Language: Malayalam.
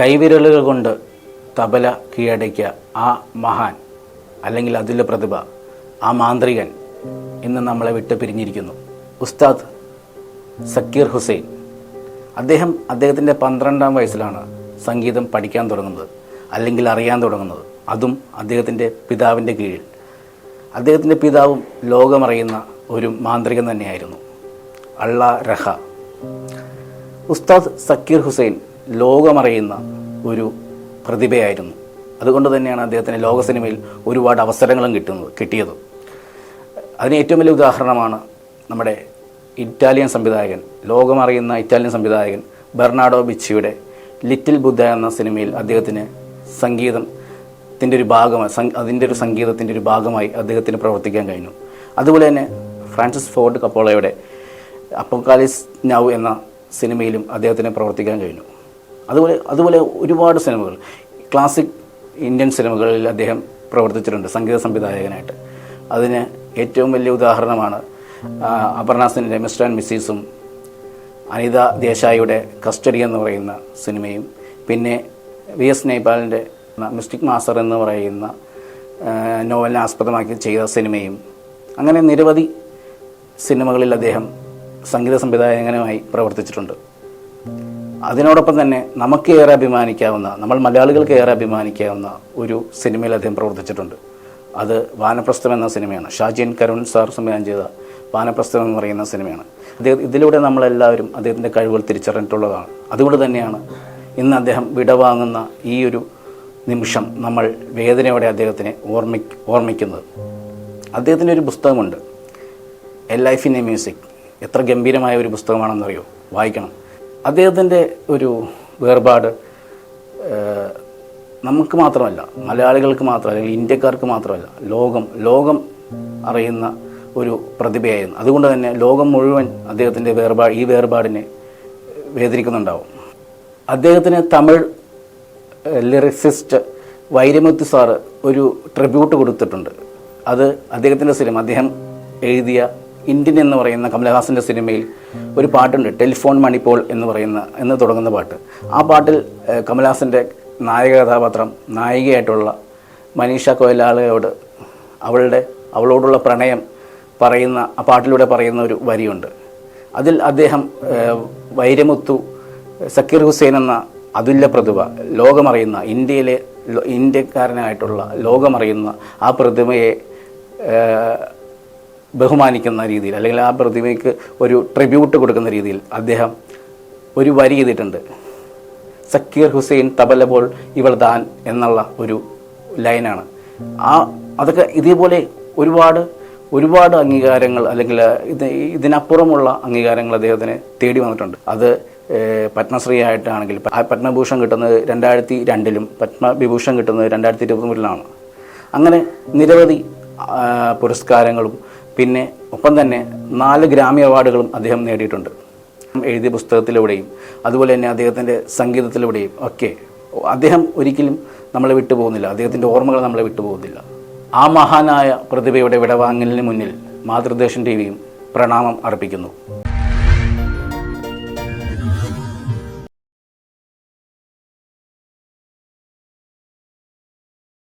കൈവിരലുകൾ കൊണ്ട് തബല കീഴടക്കിയ ആ മഹാൻ അല്ലെങ്കിൽ അതിലെ പ്രതിഭ ആ മാന്ത്രികൻ ഇന്ന് നമ്മളെ വിട്ട് പിരിഞ്ഞിരിക്കുന്നു. ഉസ്താദ് സക്കീർ ഹുസൈൻ. അദ്ദേഹം അദ്ദേഹത്തിന്റെ പന്ത്രണ്ടാം വയസ്സിലാണ് സംഗീതം പഠിക്കാൻ തുടങ്ങുന്നത് അല്ലെങ്കിൽ അറിയാൻ തുടങ്ങുന്നത്. അതും അദ്ദേഹത്തിന്റെ പിതാവിന്റെ കീഴിൽ. അദ്ദേഹത്തിന്റെ പിതാവും ലോകമറിയുന്ന ഒരു മാന്ത്രികൻ തന്നെയായിരുന്നു. അള്ള റഹ ഉസ്താദ് സക്കീർ ഹുസൈൻ ലോകമറിയുന്ന ഒരു പ്രതിഭയായിരുന്നു. അതുകൊണ്ട് തന്നെയാണ് അദ്ദേഹത്തിന് ലോക സിനിമയിൽ ഒരുപാട് അവസരങ്ങളും കിട്ടുന്നത് കിട്ടിയത്. അതിന് ഏറ്റവും വലിയ ഉദാഹരണമാണ് നമ്മുടെ ഇറ്റാലിയൻ സംവിധായകൻ ലോകമറിയുന്ന ഇറ്റാലിയൻ സംവിധായകൻ ബെർണാഡോ ബിച്ചിയുടെ ലിറ്റിൽ ബുദ്ധ എന്ന സിനിമയിൽ അദ്ദേഹത്തിന് സംഗീതത്തിന്റെ ഒരു ഭാഗമായി അതിന്റെ ഒരു സംഗീതത്തിന്റെ ഒരു ഭാഗമായി അദ്ദേഹത്തിന് പ്രവർത്തിക്കാൻ കഴിഞ്ഞു. അതുപോലെ തന്നെ ഫ്രാൻസിസ് ഫോർഡ് കപ്പോളയുടെ അപ്പോക്കാലിസ് നൗ എന്ന സിനിമയിലും അദ്ദേഹത്തിന് പ്രവർത്തിക്കാൻ കഴിഞ്ഞു. അതുപോലെ അതുപോലെ ഒരുപാട് സിനിമകൾ. ക്ലാസിക് ഇന്ത്യൻ സിനിമകളിൽ അദ്ദേഹം പ്രവർത്തിച്ചിട്ടുണ്ട് സംഗീത സംവിധായകനായിട്ട്. അതിന് ഏറ്റവും വലിയ ഉദാഹരണമാണ് അപർണാസിന്റെ മിസ്റ്റർ ആൻഡ് മിസ്സീസും അനിത ദേശായിയുടെ കസ്റ്റഡി എന്ന് പറയുന്ന സിനിമയും പിന്നെ വി എസ് നേപ്പാളിന്റെ മിസ്റ്റിക് മാസ്റ്റർ എന്ന് പറയുന്ന നോവലിനെ ആസ്പദമാക്കി ചെയ്ത സിനിമയും അങ്ങനെ നിരവധി സിനിമകളിൽ അദ്ദേഹം സംഗീത സംവിധായകനുമായി പ്രവർത്തിച്ചിട്ടുണ്ട്. അതിനോടൊപ്പം തന്നെ നമുക്ക് ഏറെ അഭിമാനിക്കാവുന്ന നമ്മൾ മലയാളികൾക്ക് ഏറെ അഭിമാനിക്കാവുന്ന ഒരു സിനിമയിൽ അദ്ദേഹം പ്രവർത്തിച്ചിട്ടുണ്ട്. അത് വാനപ്രസ്ഥം എന്ന സിനിമയാണ്. ഷാജിൻ കരുൺ സാർ സംവിധാനം ചെയ്ത വാനപ്രസ്ഥം എന്ന് പറയുന്ന സിനിമയാണ്. അദ്ദേഹം ഇതിലൂടെ നമ്മളെല്ലാവരും അദ്ദേഹത്തിന്റെ കഴിവുകൾ തിരിച്ചറിഞ്ഞിട്ടുള്ളതാണ്. അതുകൊണ്ട് തന്നെയാണ് ഇന്ന് അദ്ദേഹം വിടവാങ്ങുന്ന ഈ ഒരു നിമിഷം നമ്മൾ വേദനയോടെ അദ്ദേഹത്തിനെ ഓർമ്മി ഓർമ്മിക്കുന്നത്. അദ്ദേഹത്തിന്റെ ഒരു പുസ്തകമുണ്ട്. A life in a music. എത്ര ഗംഭീരമായ ഒരു പുസ്തകമാണെന്നറിയോ? വായിക്കണം. അദ്ദേഹത്തിന്റെ ഒരു വേർപാട് നമുക്ക് മാത്രമല്ല മലയാളികൾക്ക് മാത്രമല്ല അല്ലെങ്കിൽ ഇന്ത്യക്കാർക്ക് മാത്രമല്ല ലോകം ലോകം അറിയുന്ന ഒരു പ്രതിഭയായിരുന്നു. അതുകൊണ്ട് തന്നെ ലോകം മുഴുവൻ അദ്ദേഹത്തിന്റെ വേർപാട് ഈ വേർപാടിനെ വേദനിക്കുന്നുണ്ടാവും. അദ്ദേഹത്തിന് തമിഴ് ലിറിസിസ്റ്റ് വൈരമുത്തു സാറ് ഒരു ട്രിബ്യൂട്ട് കൊടുത്തിട്ടുണ്ട്. അത് അദ്ദേഹത്തിന്റെ സിനിമ അദ്ദേഹം എഴുതിയ ഇന്ത്യൻ എന്ന് പറയുന്ന കമലഹാസന്റെ സിനിമയിൽ ഒരു പാട്ടുണ്ട് ടെലിഫോൺ മണിപ്പോൾ എന്ന് പറയുന്ന എന്ന് തുടങ്ങുന്ന പാട്ട്. ആ പാട്ടിൽ കമലഹാസന്റെ നായക കഥാപാത്രം നായികയായിട്ടുള്ള മനീഷ കൊയലാളയോട് അവളുടെ അവളോടുള്ള പ്രണയം പറയുന്ന ആ പാട്ടിലൂടെ പറയുന്ന ഒരു വരിയുണ്ട്. അതിൽ അദ്ദേഹം വൈരമുത്തു സക്കീർ ഹുസൈൻ എന്ന അതുല്യ പ്രതിഭ ലോകമറിയുന്ന ഇന്ത്യയിലെ ഇന്ത്യക്കാരനായിട്ടുള്ള ലോകമറിയുന്ന ആ പ്രതിഭയെ ഏഹ്, ബഹുമാനിക്കുന്ന രീതിയിൽ അല്ലെങ്കിൽ ആ പ്രതിമയ്ക്ക് ഒരു ട്രിബ്യൂട്ട് കൊടുക്കുന്ന രീതിയിൽ അദ്ദേഹം ഒരു വരി ചെയ്തിട്ടുണ്ട് സക്കീർ ഹുസൈൻ തബലബോൾ ഇവൾ ദാൻ എന്നുള്ള ഒരു ലൈനാണ്. ആ അതൊക്കെ ഇതേപോലെ ഒരുപാട് ഒരുപാട് അംഗീകാരങ്ങൾ അല്ലെങ്കിൽ ഇത് ഇതിനപ്പുറമുള്ള അംഗീകാരങ്ങൾ അദ്ദേഹത്തിന് തേടി വന്നിട്ടുണ്ട്. അത് പത്മശ്രീ ആയിട്ടാണെങ്കിൽ പത്മഭൂഷൺ കിട്ടുന്നത് രണ്ടായിരത്തി രണ്ടിലും പത്മവിഭൂഷൺ കിട്ടുന്നത് രണ്ടായിരത്തി ഇരുപത്തി മൂന്നിലാണ് അങ്ങനെ നിരവധി പുരസ്കാരങ്ങളും പിന്നെ ഒപ്പം തന്നെ നാല് ഗ്രാമി അവാർഡുകളും അദ്ദേഹം നേടിയിട്ടുണ്ട്. എഴുതിയ പുസ്തകത്തിലൂടെയും അതുപോലെ തന്നെ അദ്ദേഹത്തിന്റെ സംഗീതത്തിലൂടെയും ഒക്കെ അദ്ദേഹം ഒരിക്കലും നമ്മളെ വിട്ടുപോകുന്നില്ല അദ്ദേഹത്തിന്റെ ഓർമ്മകൾ നമ്മളെ വിട്ടുപോകുന്നില്ല ആ മഹാനായ പ്രതിഭയുടെ വിടവാങ്ങലിന് മുന്നിൽ മാതൃദേശം ടി വിയും പ്രണാമം അർപ്പിക്കുന്നു.